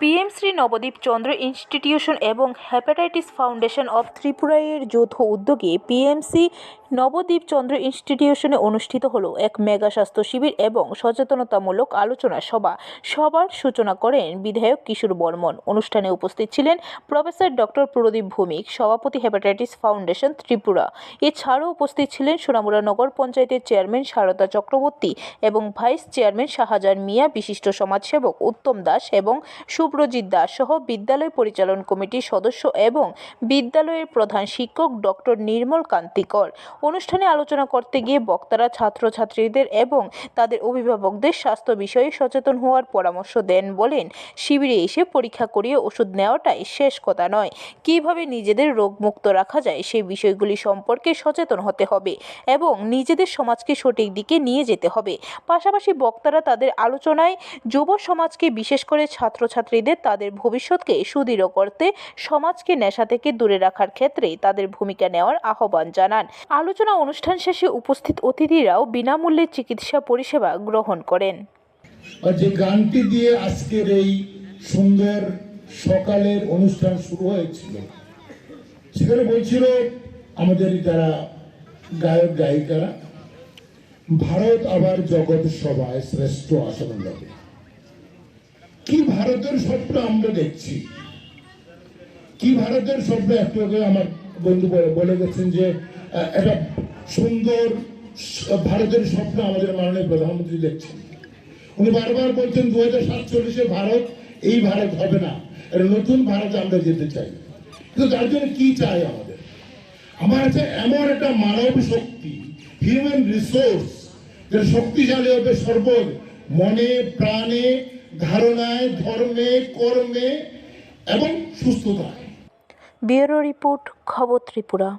PM Shri Nabadwip Chandra institution এবং hepatitis foundation of Tripura এর যৌথ উদ্যোগে পিএমসি নবদ্বীপ চন্দ্র ইনস্টিটিউশনে অনুষ্ঠিত হলো এক মেগা স্বাস্থ্য শিবির এবং সচেতনতামূলক আলোচনা সভা। সবার সূচনা করেন বিধায়ক কিশোর বর্মন। অনুষ্ঠানে উপস্থিত ছিলেন প্রফেসর ডক্টর প্রদীপ ভৌমিক, সভাপতি হ্যাপাটাইটিস ফাউন্ডেশন ত্রিপুরা। এছাড়াও উপস্থিত ছিলেন সোনামুড়া নগর পঞ্চায়েতের চেয়ারম্যান সারদা চক্রবর্তী এবং ভাইস চেয়ারম্যান শাহজাহান মিয়া, বিশিষ্ট সমাজসেবক উত্তম দাস এবং সুব্রজিৎ দাস সহ বিদ্যালয় পরিচালন কমিটির সদস্য এবং বিদ্যালয়ের প্রধান শিক্ষক ডক্টর নির্মল কান্তিকর। অনুষ্ঠানে আলোচনা করতে গিয়ে বক্তারা ছাত্রছাত্রীদের এবং তাদের অভিভাবকদের স্বাস্থ্য বিষয়ে সচেতন হওয়ার পরামর্শ দেন বলেন, শিবিরে এসে পরীক্ষা করিয়ে ওষুধ নেওয়াটাই শেষ কথা নয়। কীভাবে নিজেদের রোগমুক্ত রাখা যায় সেই বিষয়গুলি সম্পর্কে সচেতন হতে হবে এবং নিজেদের সমাজকে সঠিক দিকে নিয়ে যেতে হবে। পাশাপাশি বক্তারা তাদের আলোচনায় যুব সমাজকে বিশেষ করে ছাত্রছাত্রীদের তাদের ভবিষ্যৎকে সুদৃঢ় করতে, সমাজকে নেশা থেকে দূরে রাখার ক্ষেত্রে তাদের ভূমিকা নেওয়ার আহ্বান জানান। আলোচনা অনুষ্ঠান শেষে উপস্থিত অতিথিরাও বিনামূল্যে চিকিৎসা পরিষেবা গ্রহণ করেন। যে গানটি দিয়ে আজকের এই সুন্দর সকালের অনুষ্ঠান শুরু হয়েছিল, সেখানে বলছিল আমাদের যারা গায়ক, গায়িকারা, ভারত আবার জগৎ সভায় শ্রেষ্ঠ আসন যাবে কি ভারতের স্বপ্ন আমরা দেখছি? কি ভারতের স্বপ্ন? একটু আমার বন্ধু বলে- গেছেন যে একটা সুন্দর ভারতের স্বপ্ন আমাদের মাননীয় প্রধানমন্ত্রী দেখছেন। উনি বারবার বলছেন দু হাজার সাতচল্লিশে ভারত, এই ভারত হবে না। নতুন ভারত আমরা যেতে চাই। কিন্তু তার জন্য কি চাই আমাদের? আমার কাছে এমন একটা মানব শক্তি হিউম্যান রিসোর্স যেটা শক্তিশালী হবে সর্ব মনে, প্রাণে ধারণায় ধর্মে কর্মে এবং সুস্থতায়। ব্যুরো রিপোর্ট খবর ত্রিপুরা।